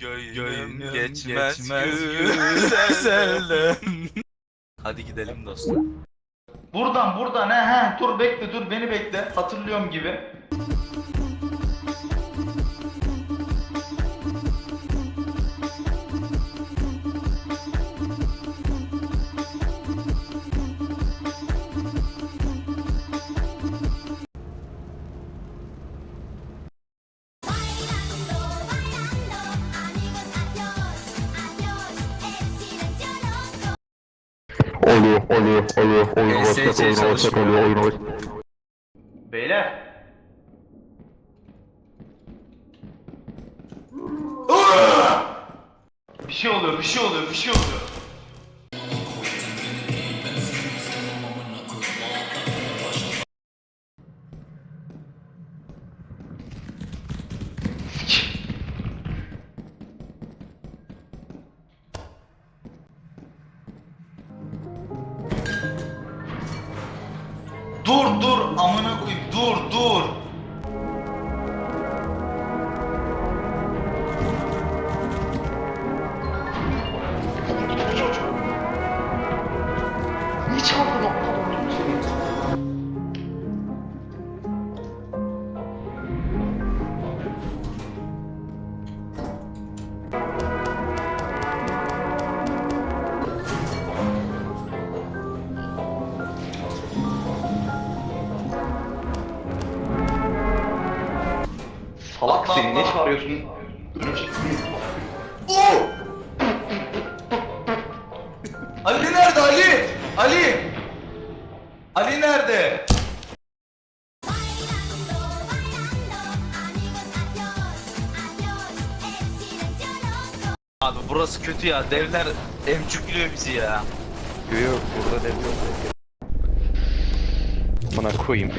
Göğünüm geçmez, güzelden. Hadi gidelim dostum. Buradan buradan he he dur bekle dur beni bekle hatırlıyorum gibi. Oluyor, oluyor, oluyor, oyun başlat, oyun çalışmıyor. oluyor, oyun başlat. Beyler. bir şey oluyor bir şey oluyor bir şey oluyor. Dur dur amına koyayım dur dur. Salak seni ne çağırıyorsun? Ali nerede Ali? Ali! Ali nerede? Abi burası kötü ya. Devler emcükliyor bizi ya. Yok yok burada dev yok. Bana koyayım.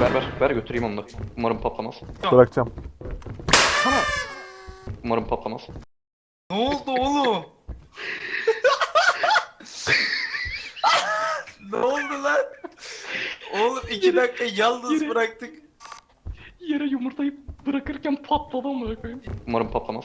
Ver ver ver götüreyim onu da. Umarım patlamaz. Bırakacağım. Umarım patlamaz. Ne oldu oğlum? ne oldu lan? Oğlum iki dakika yalnız yere- bıraktık. Yere yumurtayı bırakırken patladı amına koyayım. Umarım patlamaz.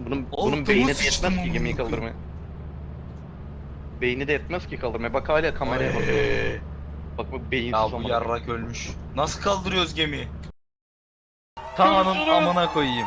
Bunun, Oğlum, bunun beyni de yetmez ki gemiyi kaldırmaya. Beyni de yetmez ki kaldırmaya. Bak hala kameraya bak. Bak bak beyinsiz Ya bu yarrak ölmüş. Nasıl kaldırıyoruz gemiyi? Tanrı'nın amına koyayım.